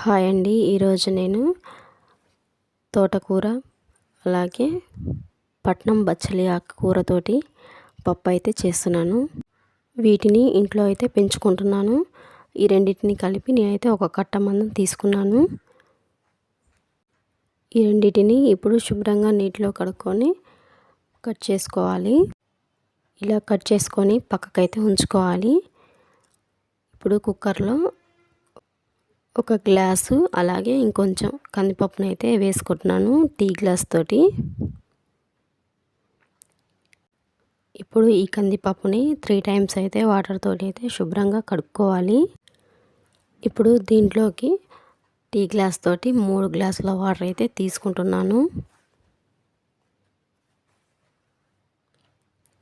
Hi అండి. ఈరోజు నేను తోటకూర అలాగే పట్నం బచ్చలి ఆకుకూరతోటి పప్పు అయితే చేస్తున్నాను. వీటిని ఇంట్లో అయితే పెంచుకుంటున్నాను. ఈ రెండింటిని కలిపి నేనైతే ఒక కట్ట మందం తీసుకున్నాను. ఈ రెండింటిని ఇప్పుడు శుభ్రంగా నీటిలో కడుక్కొని కట్ చేసుకోవాలి. ఇలా కట్ చేసుకొని పక్కకైతే ఉంచుకోవాలి. ఇప్పుడు కుక్కర్లో ఒక గ్లాసు అలాగే ఇంకొంచెం కందిపప్పును అయితే వేసుకుంటున్నాను టీ గ్లాస్ తోటి. ఇప్పుడు ఈ కందిపప్పుని త్రీ టైమ్స్ అయితే వాటర్ తోటి అయితే శుభ్రంగా కడుక్కోవాలి. ఇప్పుడు దీంట్లోకి టీ గ్లాస్ తోటి మూడు గ్లాసుల వాటర్ అయితే తీసుకుంటున్నాను.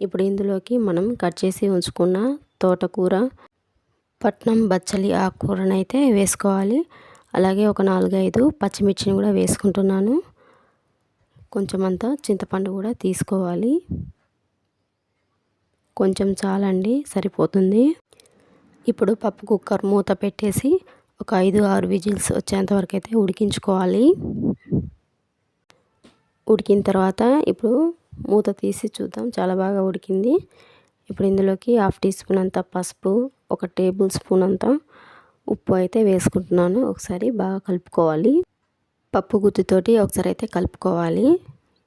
ఇప్పుడు ఇందులోకి మనం కట్ చేసి ఉంచుకున్న తోటకూర పట్నం బచ్చలి ఆకుకూరను అయితే వేసుకోవాలి. అలాగే ఒక నాలుగైదు పచ్చిమిర్చిని కూడా వేసుకుంటున్నాను. కొంచెం అంతా చింతపండు కూడా తీసుకోవాలి. కొంచెం చాలండి సరిపోతుంది. ఇప్పుడు పప్పు కుక్కర్ మూత పెట్టేసి ఒక ఐదు ఆరు విజిల్స్ వచ్చేంత వరకు అయితే ఉడికించుకోవాలి. ఉడికిన తర్వాత ఇప్పుడు మూత తీసి చూద్దాం చాలా బాగా ఉడికింది. ఇప్పుడు ఇందులోకి హాఫ్ టీ స్పూన్ అంత పసుపు ఒక టేబుల్ స్పూన్ అంతా ఉప్పు అయితే వేసుకుంటున్నాను. ఒకసారి బాగా కలుపుకోవాలి. పప్పు గుత్తితోటి ఒకసారి అయితే కలుపుకోవాలి.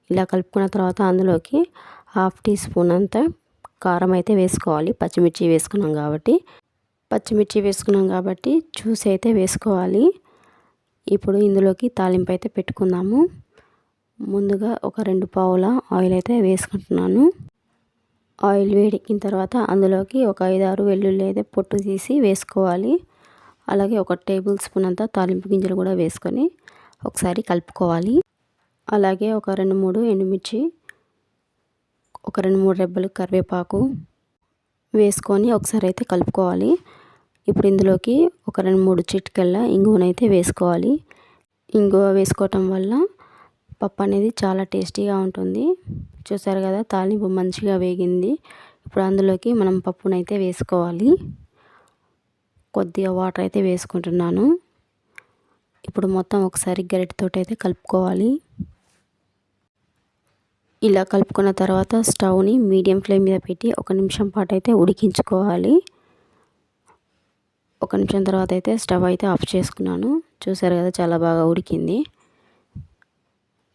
ఇలా కలుపుకున్న తర్వాత అందులోకి హాఫ్ టీ స్పూన్ అంతా కారం అయితే వేసుకోవాలి. పచ్చిమిర్చి వేసుకున్నాం కాబట్టి. పచ్చిమిర్చి వేసుకున్నాం కాబట్టి జ్యూస్ అయితే వేసుకోవాలి. ఇప్పుడు ఇందులోకి తాలింపు అయితే పెట్టుకుందాము. ముందుగా ఒక రెండు పావుల ఆయిల్ అయితే వేసుకుంటున్నాను. ఆయిల్ వేడెక్కిన తర్వాత అందులోకి ఒక ఐదారు వెల్లుల్లి అయితే పొట్టు తీసి వేసుకోవాలి. అలాగే ఒక టేబుల్ స్పూన్ అంతా తాలింపు గింజలు కూడా వేసుకొని ఒకసారి కలుపుకోవాలి. అలాగే ఒక రెండు మూడు ఎండుమిర్చి ఒక రెండు మూడు రెబ్బలు కరివేపాకు వేసుకొని ఒకసారి అయితే కలుపుకోవాలి. ఇప్పుడు ఇందులోకి ఒక రెండు మూడు చిటికెళ్ళ ఇంగువనైతే వేసుకోవాలి. ఇంగువ వేసుకోవటం వల్ల పప్పు అనేది చాలా టేస్టీగా ఉంటుంది. చూసారు కదా తాలింపు మంచిగా వేగింది. ఇప్పుడు అందులోకి మనం పప్పునైతే వేసుకోవాలి. కొద్దిగా వాటర్ అయితే వేసుకుంటున్నాను. ఇప్పుడు మొత్తం ఒకసారి గరిటెతో అయితే కలుపుకోవాలి. ఇలా కలుపుకున్న తర్వాత స్టవ్ని మీడియం ఫ్లేమ్ మీద పెట్టి ఒక నిమిషం పాటు అయితే ఉడికించుకోవాలి. ఒక నిమిషం తర్వాత అయితే స్టవ్ అయితే ఆఫ్ చేసుకున్నాను. చూసారు కదా చాలా బాగా ఉడికింది.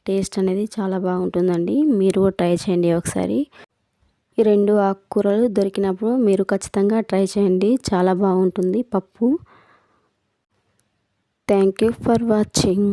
టేస్ట్ అనేది చాలా బాగుంటుందండి. మీరు కూడా ట్రై చేయండి ఒకసారి. ఈ రెండు ఆకుకూరలు దొరికినప్పుడు మీరు ఖచ్చితంగా ట్రై చేయండి. చాలా బాగుంటుంది పప్పు. Thank you for watching